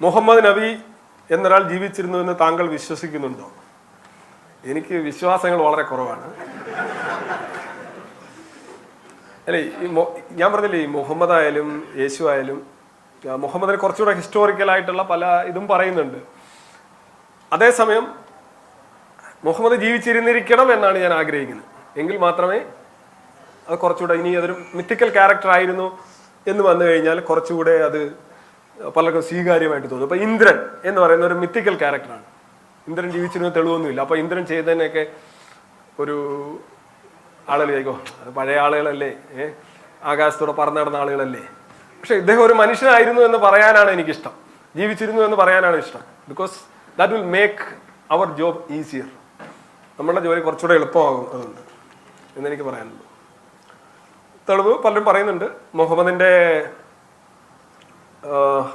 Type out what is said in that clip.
മുഹമ്മദ് നബി എന്നൊരാൾ ജീവിച്ചിരുന്നു എന്ന് താങ്കൾ വിശ്വസിക്കുന്നുണ്ടോ? എനിക്ക് വിശ്വാസങ്ങൾ വളരെ കുറവാണ്. അല്ലേ ഈ ഞാൻ പറഞ്ഞില്ലേ ഈ മുഹമ്മദ് ആയാലും യേശു ആയാലും മുഹമ്മദിനെ കുറച്ചുകൂടെ ഹിസ്റ്റോറിക്കൽ ആയിട്ടുള്ള പല ഇതും പറയുന്നുണ്ട്. അതേസമയം മുഹമ്മദ് ജീവിച്ചിരുന്നിരിക്കണം എന്നാണ് ഞാൻ ആഗ്രഹിക്കുന്നത്. എങ്കിൽ മാത്രമേ അത് കുറച്ചുകൂടെ ഇനി അതൊരു മിത്തിക്കൽ ക്യാരക്ടർ ആയിരുന്നു എന്ന് വന്നു കഴിഞ്ഞാൽ കുറച്ചുകൂടെ അത് പലർക്കും സ്വീകാര്യമായിട്ട് തോന്നും. അപ്പൊ ഇന്ദ്രൻ എന്ന് പറയുന്ന ഒരു മിത്തിക്കൽ ക്യാരക്ടറാണ് ഇന്ദ്രൻ ജീവിച്ചിരുന്ന തെളിവൊന്നുമില്ല. അപ്പൊ ഇന്ദ്രൻ ചെയ്തതിനൊക്കെ ഒരു ആളുകൾ അത് പഴയ ആളുകളല്ലേ? ഏ? ആകാശത്തൂടെ പറന്നു നടന്ന ആളുകളല്ലേ? പക്ഷെ ഇദ്ദേഹം ഒരു മനുഷ്യനായിരുന്നു എന്ന് പറയാനാണ് എനിക്കിഷ്ടം. ജീവിച്ചിരുന്നു എന്ന് പറയാനാണ് ഇഷ്ടം. Because that will make our job easier നമ്മളുടെ ജോലി കുറച്ചുകൂടെ എളുപ്പമാകും അതുകൊണ്ട് എന്നെനിക്ക് പറയാനുള്ളൂ. തെളിവ് പലരും പറയുന്നുണ്ട്. മുഹമ്മദിന്റെ uh,